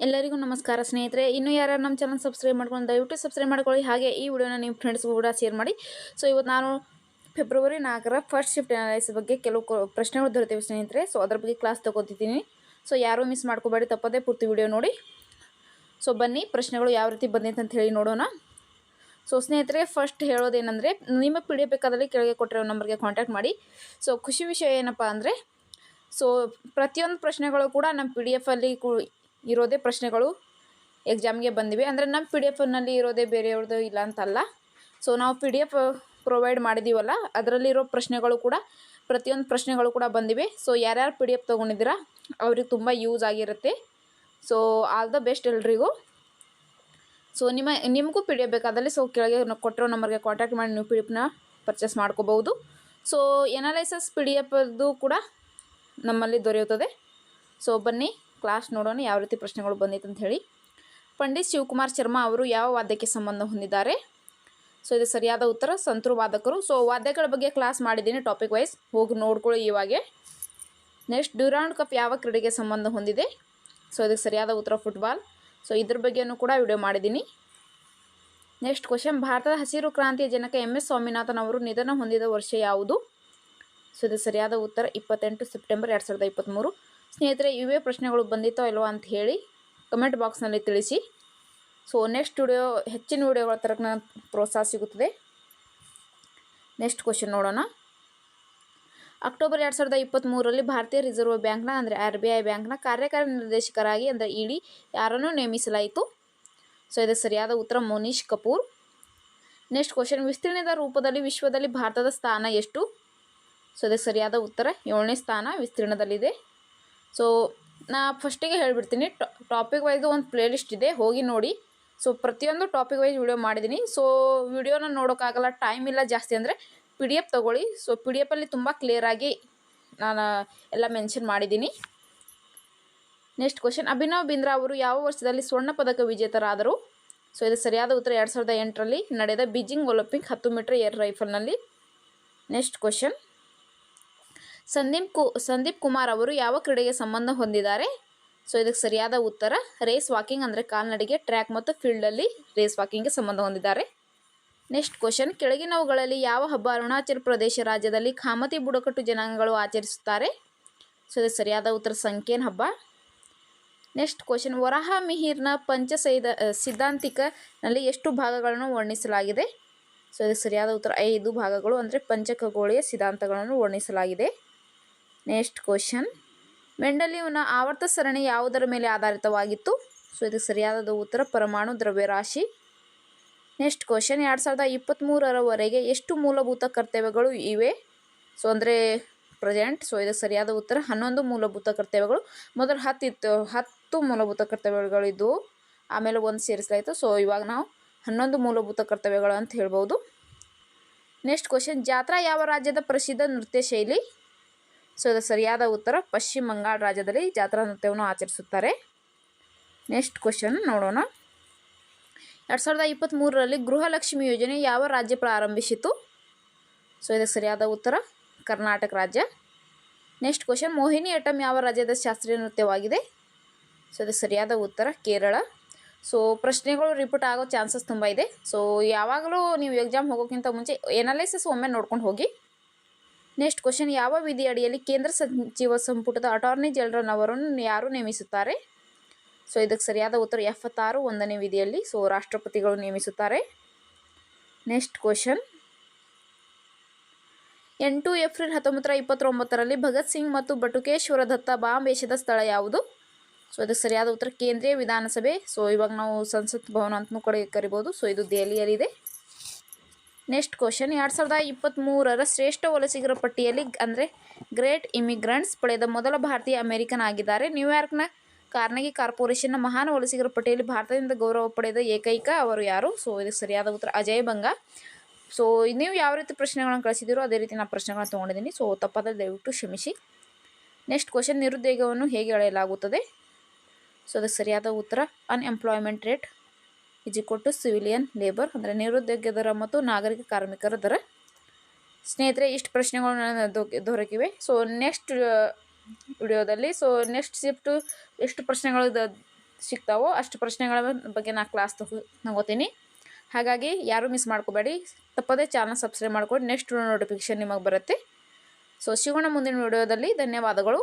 ಎಲ್ಲರಿಗೂ ನಮಸ್ಕಾರ ಸ್ನೇಹಿತರೆ. ಇನ್ನೂ ಯಾರು ನಮ್ಮ ಚಾನಲ್ ಸಬ್ಸ್ಕ್ರೈಬ್ ಮಾಡ್ಕೊಂಡು ದಯವಿಟ್ಟು ಸಬ್ಸ್ಕ್ರೈಬ್ ಮಾಡ್ಕೊಳ್ಳಿ. ಹಾಗೆ ಈ ವಿಡಿಯೋನ ನಿಮ್ಮ ಫ್ರೆಂಡ್ಸ್ಗೂ ಕೂಡ ಶೇರ್ ಮಾಡಿ. ಸೊ ಇವತ್ತು ನಾನು ಫೆಬ್ರವರಿ ನಾಲ್ಕರ ಫಸ್ಟ್ ಶಿಫ್ಟ್ ಅನಾಲಿಸ್ ಬಗ್ಗೆ ಕೆಲವು ಪ್ರಶ್ನೆಗಳು ದೊರೆತಿವೆ ಸ್ನೇಹಿತರೆ. ಸೊ ಅದ್ರ ಬಗ್ಗೆ ಕ್ಲಾಸ್ ತಗೋತಿದ್ದೀನಿ. ಸೊ ಯಾರೂ ಮಿಸ್ ಮಾಡ್ಕೋಬೇಡಿ ತಪ್ಪದೇ ಪೂರ್ತಿ ವಿಡಿಯೋ ನೋಡಿ. ಸೊ ಬನ್ನಿ, ಪ್ರಶ್ನೆಗಳು ಯಾವ ರೀತಿ ಬಂದೈತೆ ಅಂತ ಹೇಳಿ ನೋಡೋಣ. ಸೊ ಸ್ನೇಹಿತರೆ ಫಸ್ಟ್ ಹೇಳೋದೇನೆಂದರೆ, ನಿಮ್ಮ ಪಿ ಡಿ ಬೇಕಾದಲ್ಲಿ ಕೆಳಗೆ ಕೊಟ್ಟಿರೋ ನಂಬರ್ಗೆ ಕಾಂಟ್ಯಾಕ್ಟ್ ಮಾಡಿ. ಸೊ ಖುಷಿ ವಿಷಯ ಏನಪ್ಪ ಅಂದರೆ ಸೊ ಪ್ರತಿಯೊಂದು ಪ್ರಶ್ನೆಗಳು ಕೂಡ ನಮ್ಮ ಪಿ ಡಿ ಎಫಲ್ಲಿ ಕು ಇರೋದೇ ಪ್ರಶ್ನೆಗಳು ಎಕ್ಸಾಮ್ಗೆ ಬಂದಿವೆ. ಅಂದರೆ ನಮ್ಮ ಪಿ ಡಿ ಎಫ್ನಲ್ಲಿ ಇರೋದೇ ಬೇರೆಯವ್ರದ್ದು ಇಲ್ಲ ಅಂತಲ್ಲ. ಸೊ ನಾವು ಪಿ ಡಿ ಎಫ್ ಪ್ರೊವೈಡ್ ಮಾಡಿದ್ದೀವಲ್ಲ ಅದರಲ್ಲಿರೋ ಪ್ರಶ್ನೆಗಳು ಕೂಡ, ಪ್ರತಿಯೊಂದು ಪ್ರಶ್ನೆಗಳು ಕೂಡ ಬಂದಿವೆ. ಸೊ ಯಾರ್ಯಾರು ಪಿ ಡಿ ಎಫ್ ತೊಗೊಂಡಿದ್ದೀರಾ, ಅವ್ರಿಗೆ ತುಂಬ ಯೂಸ್ ಆಗಿರುತ್ತೆ. ಸೊ ಆಲ್ ದ ಬೆಸ್ಟ್ ಎಲ್ರಿಗೂ. ಸೊ ನಿಮ್ಮ, ನಿಮಗೂ ಪಿ ಡಿ ಎಫ್ ಬೇಕಾದಲ್ಲಿ ಸೊ ಕೆಳಗೆ ಕೊಟ್ಟಿರೋ ನಂಬರ್ಗೆ ಕಾಂಟ್ಯಾಕ್ಟ್ ಮಾಡಿ, ನೀವು ಪಿ ಡಿ ಎಫ್ನ ಪರ್ಚೇಸ್ ಮಾಡ್ಕೋಬಹುದು. ಸೊ ಎನಾಲೈಸಸ್ ಪಿ ಡಿ ಎಫ್ದು ಕೂಡ ನಮ್ಮಲ್ಲಿ ದೊರೆಯುತ್ತದೆ. ಸೊ ಬನ್ನಿ. ಕ್ಲಾಸ್ ನೋಡೋಣ, ಯಾವ ರೀತಿ ಪ್ರಶ್ನೆಗಳು ಬಂದಿತ್ತು ಅಂತ ಹೇಳಿ. ಪಂಡಿತ್ ಶಿವಕುಮಾರ್ ಶರ್ಮಾ ಅವರು ಯಾವ ವಾದ್ಯಕ್ಕೆ ಸಂಬಂಧ ಹೊಂದಿದ್ದಾರೆ? ಸೊ ಇದು ಸರಿಯಾದ ಉತ್ತರ, ಸಂತರು ವಾದಕರು. ಸೊ ವಾದ್ಯಗಳ ಬಗ್ಗೆ ಕ್ಲಾಸ್ ಮಾಡಿದ್ದೀನಿ ಟಾಪಿಕ್ ವೈಸ್ ಹೋಗಿ ನೋಡ್ಕೊಳ್ಳಿ ಇವಾಗೆ. ನೆಕ್ಸ್ಟ್ ಡ್ಯೂರಾಂಡ್ ಕಪ್ ಯಾವ ಕ್ರೀಡೆಗೆ ಸಂಬಂಧ ಹೊಂದಿದೆ? ಸೊ ಇದಕ್ಕೆ ಸರಿಯಾದ ಉತ್ತರ ಫುಟ್ಬಾಲ್ ಸೊ ಇದ್ರ ಬಗ್ಗೆನೂ ಕೂಡ ವಿಡಿಯೋ ಮಾಡಿದ್ದೀನಿ. ನೆಕ್ಸ್ಟ್ ಕ್ವಶನ್ ಭಾರತದ ಹಸಿರು ಕ್ರಾಂತಿಯ ಜನಕ ಎಂ ಎಸ್ ಸ್ವಾಮಿನಾಥನ್ ಅವರು ನಿಧನ ಹೊಂದಿದ ವರ್ಷ ಯಾವುದು? ಸೊ ಇದು ಸರಿಯಾದ ಉತ್ತರ, ಇಪ್ಪತ್ತೆಂಟು ಸೆಪ್ಟೆಂಬರ್ ಎರಡು ಸಾವಿರದ ಇಪ್ಪತ್ತ್ಮೂರು ಸ್ನೇಹಿತರೆ, ಇವೇ ಪ್ರಶ್ನೆಗಳು ಬಂದಿತ್ತೋ ಇಲ್ವೋ ಅಂತ ಹೇಳಿ ಕಮೆಂಟ್ ಬಾಕ್ಸ್ನಲ್ಲಿ ತಿಳಿಸಿ. ಸೊ ನೆಕ್ಸ್ಟ್ ವಿಡಿಯೋ ಹೆಚ್ಚಿನ ವಿಡಿಯೋಗಳ ತರಕ್ಕೆ ನಾನು ಪ್ರೋತ್ಸಾಹ ಸಿಗುತ್ತದೆ. ನೆಕ್ಸ್ಟ್ ಕ್ವಶನ್ ನೋಡೋಣ. ಅಕ್ಟೋಬರ್ ಎರಡು ಸಾವಿರದ ಇಪ್ಪತ್ತ್ಮೂರರಲ್ಲಿ ಭಾರತೀಯ ರಿಸರ್ವ್ ಬ್ಯಾಂಕ್ನ ಅಂದರೆ ಆರ್ ಬಿ ಐ ಬ್ಯಾಂಕ್ನ ಕಾರ್ಯಕಾರಿ ನಿರ್ದೇಶಕರಾಗಿ, ಅಂದರೆ ಇಡಿ ಯಾರನ್ನು ನೇಮಿಸಲಾಯಿತು. ಸೊ ಇದು ಸರಿಯಾದ ಉತ್ತರ ಮೋನೀಶ್ ಕಪೂರ್. ನೆಕ್ಸ್ಟ್ ಕ್ವಶನ್ ವಿಸ್ತೀರ್ಣದ ರೂಪದಲ್ಲಿ ವಿಶ್ವದಲ್ಲಿ ಭಾರತದ ಸ್ಥಾನ ಎಷ್ಟು? ಸೊ ಇದಕ್ಕೆ ಸರಿಯಾದ ಉತ್ತರ ಏಳನೇ ಸ್ಥಾನ ವಿಸ್ತೀರ್ಣದಲ್ಲಿದೆ. ಸೊ ನಾ ಫಸ್ಟಿಗೆ ಹೇಳಿಬಿಡ್ತೀನಿ. ಟಾಪಿಕ್ ವೈಸ್ ಒಂದು ಪ್ಲೇಲಿಸ್ಟ್ ಇದೆ, ಹೋಗಿ ನೋಡಿ. ಸೊ ಪ್ರತಿಯೊಂದು ಟಾಪಿಕ್ ವೈಸ್ ವಿಡಿಯೋ ಮಾಡಿದ್ದೀನಿ ಸೊ ವಿಡಿಯೋನ ನೋಡೋಕ್ಕಾಗಲ್ಲ ಟೈಮ್ ಇಲ್ಲ ಜಾಸ್ತಿ ಅಂದರೆ ಪಿ ಡಿ ಎಫ್ ತೊಗೊಳ್ಳಿ. ಸೊ ಪಿ ಡಿ ಎಫಲ್ಲಿ ತುಂಬ ಕ್ಲಿಯರಾಗಿ ನಾನು ಎಲ್ಲ ಮೆನ್ಷನ್ ಮಾಡಿದ್ದೀನಿ ನೆಕ್ಸ್ಟ್ ಕ್ವಶನ್ ಅಭಿನವ್ ಬಿಂದ್ರಾ ಅವರು ಯಾವ ವರ್ಷದಲ್ಲಿ ಸ್ವರ್ಣ ಪದಕ ವಿಜೇತರಾದರು? ಸೊ ಇದು ಸರಿಯಾದ ಉತ್ತರ ಎರಡು ಸಾವಿರದ ಎಂಟರಲ್ಲಿ ನಡೆದ ಬೀಜಿಂಗ್ ಒಲಿಂಪಿಕ್ ಹತ್ತು ಮೀಟರ್ ಏರ್ ರೈಫಲ್ನಲ್ಲಿ. ನೆಕ್ಸ್ಟ್ ಕ್ವಶನ್ ಸಂದೀಪ್ ಕು, ಸಂದೀಪ್ ಕುಮಾರ್ ಅವರು ಯಾವ ಕ್ರೀಡೆಗೆ ಸಂಬಂಧ ಹೊಂದಿದ್ದಾರೆ? ಸೊ, ಇದಕ್ಕೆ ಸರಿಯಾದ ಉತ್ತರ ರೇಸ್ ವಾಕಿಂಗ್ ಅಂದರೆ ಕಾಲ್ನಡಿಗೆ ಟ್ರ್ಯಾಕ್ ಮತ್ತು ಫೀಲ್ಡಲ್ಲಿ ರೇಸ್ ವಾಕಿಂಗ್ಗೆ ಸಂಬಂಧ ಹೊಂದಿದ್ದಾರೆ. ನೆಕ್ಸ್ಟ್ ಕ್ವಶನ್ ಕೆಳಗಿನವುಗಳಲ್ಲಿ ಯಾವ ಹಬ್ಬ ಅರುಣಾಚಲ ಪ್ರದೇಶ ರಾಜ್ಯದಲ್ಲಿ ಖಾಮತಿ ಬುಡಕಟ್ಟು ಜನಾಂಗಗಳು ಆಚರಿಸುತ್ತಾರೆ? ಸೊ, ಇದಕ್ಕೆ ಸರಿಯಾದ ಉತ್ತರ, ಸಂಕೇನ್ ಹಬ್ಬ. ನೆಕ್ಸ್ಟ್ ಕ್ವಶನ್ ವರಾಹ ಮಿಹಿರ್ನ ಪಂಚಸೈದ ಸಿದ್ಧಾಂತಿಕನಲ್ಲಿ ಎಷ್ಟು ಭಾಗಗಳನ್ನು ವರ್ಣಿಸಲಾಗಿದೆ? ಸೊ, ಇದಕ್ಕೆ ಸರಿಯಾದ ಉತ್ತರ, ಐದು ಭಾಗಗಳು ಅಂದರೆ ಪಂಚಖಗೋಳೀಯ ಸಿದ್ಧಾಂತಗಳನ್ನು ವರ್ಣಿಸಲಾಗಿದೆ. ನೆಕ್ಸ್ಟ್ ಕ್ವಶನ್ ಮೆಂಡಲಿಯವನ ಆವರ್ತ ಸರಣಿ ಯಾವುದರ ಮೇಲೆ ಆಧಾರಿತವಾಗಿತ್ತು? ಸೊ ಇದಕ್ಕೆ ಸರಿಯಾದ ಉತ್ತರ, ಪರಮಾಣು ದ್ರವ್ಯರಾಶಿ ನೆಕ್ಸ್ಟ್ ಕ್ವಶನ್ ಎರಡು ಸಾವಿರದ ಇಪ್ಪತ್ತ್ಮೂರರವರೆಗೆ ಎಷ್ಟು ಮೂಲಭೂತ ಕರ್ತವ್ಯಗಳು ಇವೆ? ಸೊ ಅಂದರೆ ಪ್ರೆಸೆಂಟ್ ಸೊ ಇದಕ್ಕೆ ಸರಿಯಾದ ಉತ್ತರ, ಹನ್ನೊಂದು ಮೂಲಭೂತ ಕರ್ತವ್ಯಗಳು. ಮೊದಲು ಹತ್ತು ಇತ್ತು, ಹತ್ತು ಮೂಲಭೂತ ಕರ್ತವ್ಯಗಳಿದ್ದವು ಆಮೇಲೆ ಒಂದು ಸೇರಿಸಲಾಯಿತು. ಸೊ ಇವಾಗ ನಾವು ಹನ್ನೊಂದು ಮೂಲಭೂತ ಕರ್ತವ್ಯಗಳು ಅಂತ ಹೇಳ್ಬೋದು. ನೆಕ್ಸ್ಟ್ ಕ್ವಶನ್ ಜಾತ್ರಾ ಯಾವ ರಾಜ್ಯದ ಪ್ರಸಿದ್ಧ ನೃತ್ಯ ಶೈಲಿ? ಸೊ ಇದು ಸರಿಯಾದ ಉತ್ತರ ಪಶ್ಚಿಮ ಬಂಗಾಳ ರಾಜ್ಯದಲ್ಲಿ ಜಾತ್ರಾ ನೃತ್ಯವನ್ನು ಆಚರಿಸುತ್ತಾರೆ. ನೆಕ್ಸ್ಟ್ ಕ್ವಶನ್ ನೋಡೋಣ. ಎರಡು ಸಾವಿರದ ಇಪ್ಪತ್ತ್ಮೂರರಲ್ಲಿ ಗೃಹಲಕ್ಷ್ಮಿ ಯೋಜನೆ ಯಾವ ರಾಜ್ಯ ಪ್ರಾರಂಭಿಸಿತು? ಸೊ ಇದಕ್ಕೆ ಸರಿಯಾದ ಉತ್ತರ ಕರ್ನಾಟಕ ರಾಜ್ಯ. ನೆಕ್ಸ್ಟ್ ಕ್ವಶನ್ ಮೋಹಿನಿ ಅಟಂ ಯಾವ ರಾಜ್ಯದ ಶಾಸ್ತ್ರೀಯ ನೃತ್ಯವಾಗಿದೆ? ಸೊ ಇದಕ್ಕೆ ಸರಿಯಾದ ಉತ್ತರ ಕೇರಳ. ಸೊ ಪ್ರಶ್ನೆಗಳು ರಿಪೀಟ್ ಆಗೋ ಚಾನ್ಸಸ್ ತುಂಬ ಇದೆ. ಸೊ ಯಾವಾಗಲೂ ನೀವು ಎಕ್ಸಾಮ್ ಹೋಗೋಕ್ಕಿಂತ ಮುಂಚೆ ಎನಾಲಿಸಿಸ್ ಒಮ್ಮೆ ನೋಡ್ಕೊಂಡು ಹೋಗಿ. ನೆಕ್ಸ್ಟ್ ಕ್ವಶನ್ ಯಾವ ವಿಧಿ ಅಡಿಯಲ್ಲಿ ಕೇಂದ್ರ ಸಚಿವ ಸಂಪುಟದ ಅಟಾರ್ನಿ ಜನರಲ್ ಅವರನ್ನು ಯಾರು ನೇಮಿಸುತ್ತಾರೆ? ಸೊ ಇದಕ್ಕೆ ಸರಿಯಾದ ಉತ್ತರ ಎಪ್ಪತ್ತಾರು ಒಂದನೇ ವಿಧಿಯಲ್ಲಿ. ಸೊ ರಾಷ್ಟ್ರಪತಿಗಳು ನೇಮಿಸುತ್ತಾರೆ. ನೆಕ್ಸ್ಟ್ ಕ್ವಶನ್ ಎಂಟು ಏಪ್ರಿಲ್ ಹತ್ತೊಂಬತ್ತರ ಇಪ್ಪತ್ತೊಂಬತ್ತರಲ್ಲಿ ಭಗತ್ ಸಿಂಗ್ ಮತ್ತು ಬಟುಕೇಶ್ವರ ದತ್ತ ಬಾಂಬ್ ಎಸೆದ ಸ್ಥಳ ಯಾವುದು? ಸೊ ಇದಕ್ಕೆ ಸರಿಯಾದ ಉತ್ತರ ಕೇಂದ್ರೀಯ ವಿಧಾನಸಭೆ. ಸೊ ಇವಾಗ ನಾವು ಸಂಸತ್ ಭವನ ಅಂತಲೂ ಕಡೆ ಕರಿಬೋದು. ಸೊ ಇದು ದೆಹಲಿಯಲ್ಲಿದೆ. ನೆಕ್ಸ್ಟ್ ಕ್ವಶನ್ ಎರಡು ಸಾವಿರದ ಇಪ್ಪತ್ತ್ಮೂರರ ಶ್ರೇಷ್ಠ ವಲಸಿಗರ ಪಟ್ಟಿಯಲ್ಲಿ ಅಂದರೆ ಗ್ರೇಟ್ ಇಮಿಗ್ರೆಂಟ್ಸ್ ಪಡೆದ ಮೊದಲ ಭಾರತೀಯ ಅಮೆರಿಕನ್ ಆಗಿದ್ದಾರೆ. ನ್ಯೂಯಾರ್ಕ್ನ ಕಾರ್ನಗಿ ಕಾರ್ಪೊರೇಷನ್ನ ಮಹಾನ್ ವಲಸಿಗರ ಪಟ್ಟಿಯಲ್ಲಿ ಭಾರತದಿಂದ ಗೌರವ ಪಡೆದ ಏಕೈಕ ಅವರು ಯಾರು? ಸೊ ಇದಕ್ಕೆ ಸರಿಯಾದ ಉತ್ತರ ಅಜಯ್ ಬಂಗ. ಸೊ ನೀವು ಯಾವ ರೀತಿ ಪ್ರಶ್ನೆಗಳನ್ನು ಕಳಿಸಿದ್ದೀರೋ ಅದೇ ರೀತಿ ನಾನು ಪ್ರಶ್ನೆಗಳನ್ನ ತೊಗೊಂಡಿದ್ದೀನಿ. ಸೊ ತಪ್ಪಾದ ದಯವಿಟ್ಟು ಕ್ಷಮಿಸಿ. ನೆಕ್ಸ್ಟ್ ಕ್ವಶನ್ ನಿರುದ್ಯೋಗವನ್ನು ಹೇಗೆ ಅಳೆಯಲಾಗುತ್ತದೆ ಸೊ ಅದಕ್ಕೆ ಸರಿಯಾದ ಉತ್ತರ unemployment rate is equal to civilian labour ಅಂದರೆ ನಿರುದ್ಯೋಗ ದರ ಮತ್ತು ನಾಗರಿಕ ಕಾರ್ಮಿಕರ ದರ. ಸ್ನೇಹಿತರೆ, ಇಷ್ಟು ಪ್ರಶ್ನೆಗಳು ನನ್ನ ದೊರಕಿವೆ. ಸೊ ನೆಕ್ಸ್ಟ್ ವಿಡಿಯೋದಲ್ಲಿ ಸೊ ನೆಕ್ಸ್ಟ್ ಶಿಫ್ಟು ಎಷ್ಟು ಪ್ರಶ್ನೆಗಳು ಸಿಗ್ತಾವೋ ಅಷ್ಟು ಪ್ರಶ್ನೆಗಳ ಬಗ್ಗೆ ನಾ ಕ್ಲಾಸ್ ತಗೋ, ತಗೋತೀನಿ. ಹಾಗಾಗಿ ಯಾರೂ ಮಿಸ್ ಮಾಡ್ಕೋಬೇಡಿ. ತಪ್ಪದೇ ಚಾನಲ್ ಸಬ್ಸ್ಕ್ರೈಬ್ ಮಾಡ್ಕೊಂಡು. ನೆಕ್ಸ್ಟ್ ನೋಟಿಫಿಕೇಶನ್ ನಿಮಗೆ ಬರುತ್ತೆ. ಸೊ ಸಿಗೋಣ ಮುಂದಿನ ವಿಡಿಯೋದಲ್ಲಿ. ಧನ್ಯವಾದಗಳು.